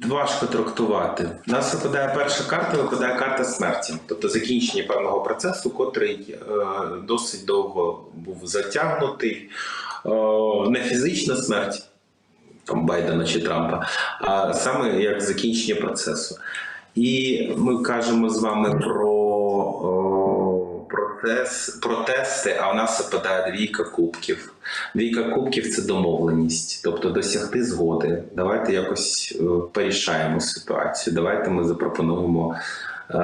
Важко трактувати. У нас випадає перша карта, випадає карта смерті, тобто закінчення певного процесу, котрий е, досить довго був затягнутий. Е, не фізична смерть Байдена чи Трампа, а саме як закінчення процесу. І ми кажемо з вами про о, протез, протести, а в нас випадає двійка кубків. Двійка кубків це домовленість, тобто досягти згоди. Давайте якось е, порішаємо ситуацію. Давайте ми запропонуємо е,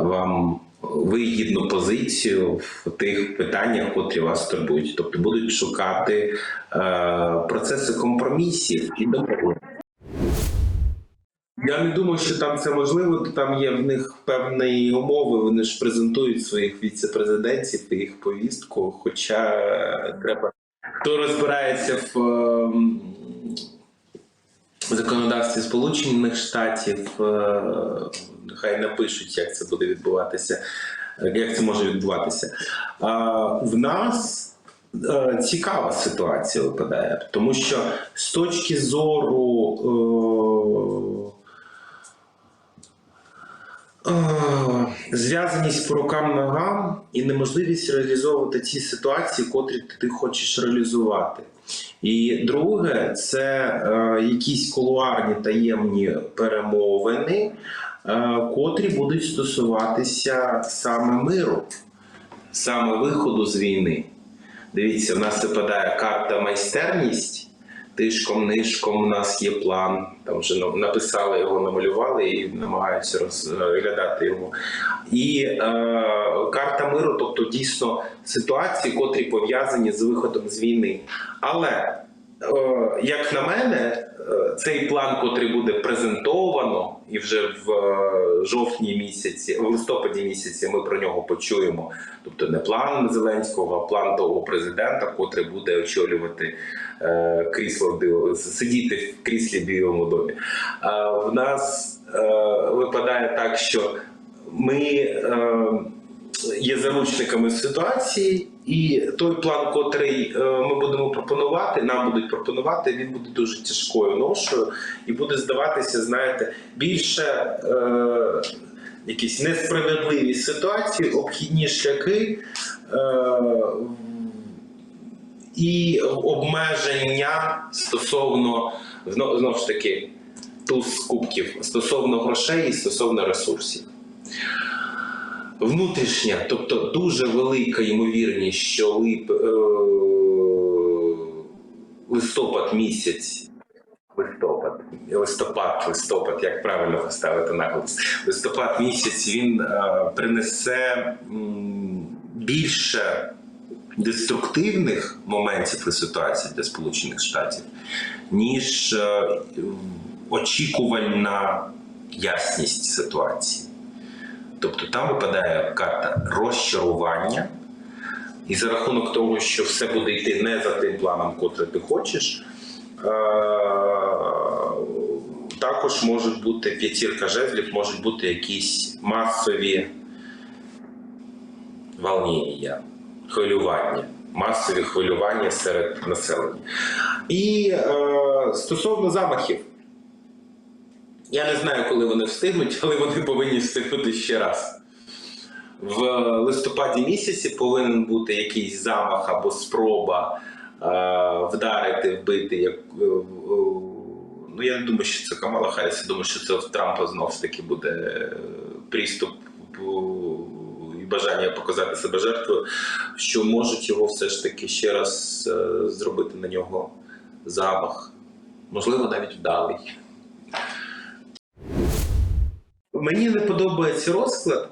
вам вигідну позицію в тих питаннях, котрі вас турбують. Тобто будуть шукати е, процеси компромісів і домовлень. Я не думаю, що там це можливо. Там є в них певні умови. Вони ж презентують своїх віце-президентів і їх повістку. Хоча е, треба хто розбирається в ем, законодавстві Сполучених Штатів, е, нехай напишуть, як це буде відбуватися, як це може відбуватися. В нас е, цікава ситуація випадає, тому що з точки зору. Е, Зв'язаність по рукам ногам і неможливість реалізовувати ті ситуації, котрі ти хочеш реалізувати. І друге, це е, якісь кулуарні таємні перемовини, е, котрі будуть стосуватися саме миру, саме виходу з війни. Дивіться, в нас випадає карта майстерність. Тишком, нишком у нас є план. Там вже на- написали його, намалювали і намагаються розглядати його. І е, карта миру, тобто дійсно ситуації, котрі пов'язані з виходом з війни. Але е, як на мене, е, цей план, котрий буде презентовано, і вже в е, жовтні місяці, в листопаді місяці ми про нього почуємо. Тобто не план Зеленського, а план того президента, котрий буде очолювати е, крісло сидіти в кріслі в Білому домі. В нас випадає так, що ми є заручниками ситуації, і той план, котрий е, ми будемо пропонувати, нам будуть пропонувати, він буде дуже тяжкою ношою і буде здаватися, знаєте, більше. Е, Якісь несправедливі ситуації, обхідні шляхи е, і обмеження стосовно зно- знову ж таки туз кубків стосовно грошей і стосовно ресурсів. Внутрішня, тобто дуже велика ймовірність, що лип, е, листопад місяць. Листопад, листопад, листопад, як правильно поставити наголос. Листопад місяць він е, принесе м, більше деструктивних моментів і ситуацій для Сполучених Штатів, ніж е, очікувальна ясність ситуації. Тобто там випадає карта розчарування, і за рахунок того, що все буде йти не за тим планом, котрий ти хочеш. е, Також можуть бути п'ятірка жезлів, можуть бути якісь масові волнення, хвилювання, масові хвилювання серед населення. І е, стосовно замахів, я не знаю, коли вони встигнуть, але вони повинні встигнути ще раз. В листопаді місяці повинен бути якийсь замах або спроба е, вдарити, вбити. Як, е, е, ну, я не думаю, що це Камала Харріс, я думаю, що це в Трампа знову ж таки буде е, приступ е, і бажання показати себе жертвою, що можуть його все ж таки ще раз е, зробити на нього замах. Можливо, навіть вдалий. Мені не подобається розклад.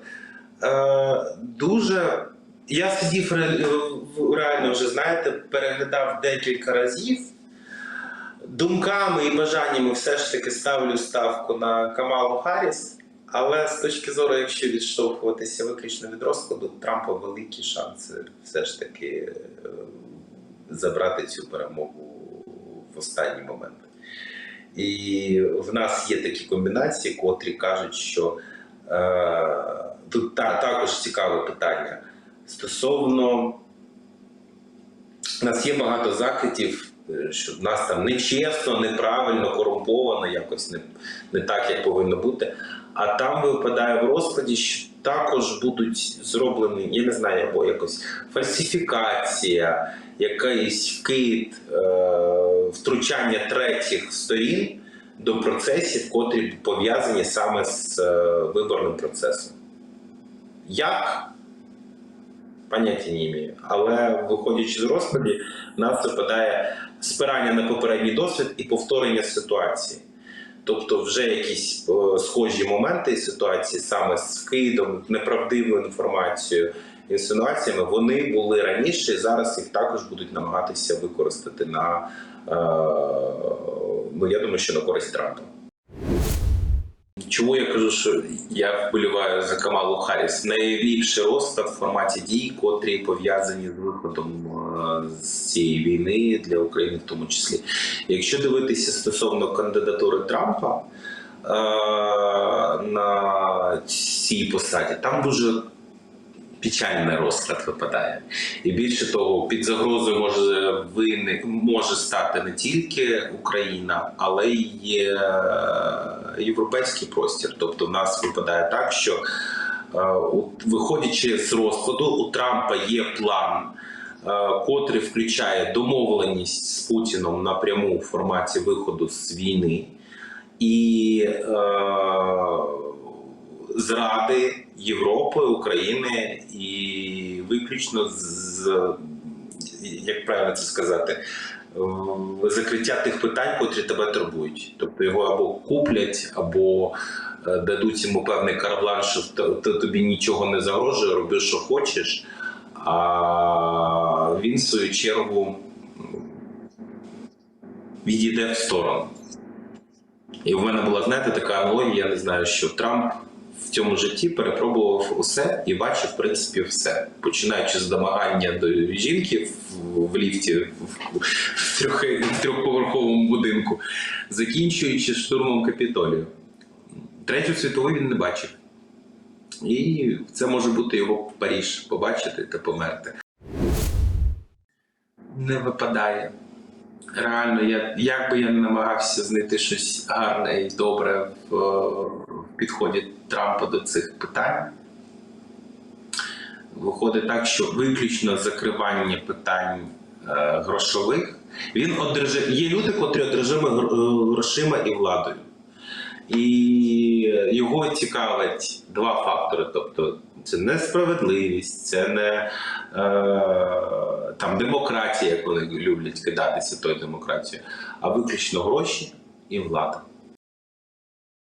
Е, дуже. Я сидів ре- реально вже, знаєте, переглядав декілька разів. Думками і бажаннями все ж таки ставлю ставку на Камалу Харріс. Але з точки зору, якщо відштовхуватися виключно від розкладу, Трампа великі шанси все ж таки е, забрати цю перемогу в останній момент. І в нас є такі комбінації, котрі кажуть, що е, тут та, також цікаве питання стосовно у нас є багато закидів е, що в нас там нечесно, неправильно, корумповано, якось не, не так, як повинно бути. А там випадає в розкладі, що також будуть зроблені, я не знаю, або якось фальсифікація, якийсь вкид, е, втручання третіх сторін до процесів, котрі пов'язані саме з е, виборним процесом. Як? Поняття не маю. Але виходячи з в нас випадає спирання на попередній досвід і повторення ситуації. Тобто, вже якісь е, схожі моменти ситуації саме з вкидом, неправдивою інформацією, інсинуаціями, вони були раніше, і зараз їх також будуть намагатися використати на е, ну я думаю, що на користь Трампа. Чому я кажу, що я вболіваю за Камалу Харріс? Найліпший розклад в форматі дій, котрі пов'язані з виходом е, з цієї війни для України, в тому числі. Якщо дивитися стосовно кандидатури Трампа е, на цій посаді, там дуже печальний розклад випадає. І більше того, під загрозою може вини може стати не тільки Україна, але й європейський простір. Тобто, в нас випадає так, що е, виходячи з розкладу, у Трампа є план. е, Котрий включає домовленість з Путіном напряму в форматі виходу з війни і е, зради Європи, України і виключно з як правильно це сказати, закриття тих питань, котрі тебе турбують. Тобто його або куплять, або е, дадуть йому певний карблан, що тобі нічого не загрожує, роби, що хочеш. А він, в свою чергу, відійде в сторону. І в мене була, знаєте, така аналогія, я не знаю, що Трамп в цьому житті перепробував усе і бачив, в принципі, все. Починаючи з домагання до жінки в, в ліфті в, в, трьох, в трьохповерховому будинку, закінчуючи штурмом Капітолію. Третю світову він не бачив. І це може бути його Паріж побачити та померти. Не випадає. Реально, я, як би я не намагався знайти щось гарне і добре в, в підході Трампа до цих питань, виходить так, що виключно закривання питань е, грошових. Він одержи... Є люди, котрі одержимі гр- е, грошима і владою. І його цікавить два фактори: тобто, це несправедливість, це не е, там демократія, як вони люблять кидатися тою демократією, а виключно гроші і влада.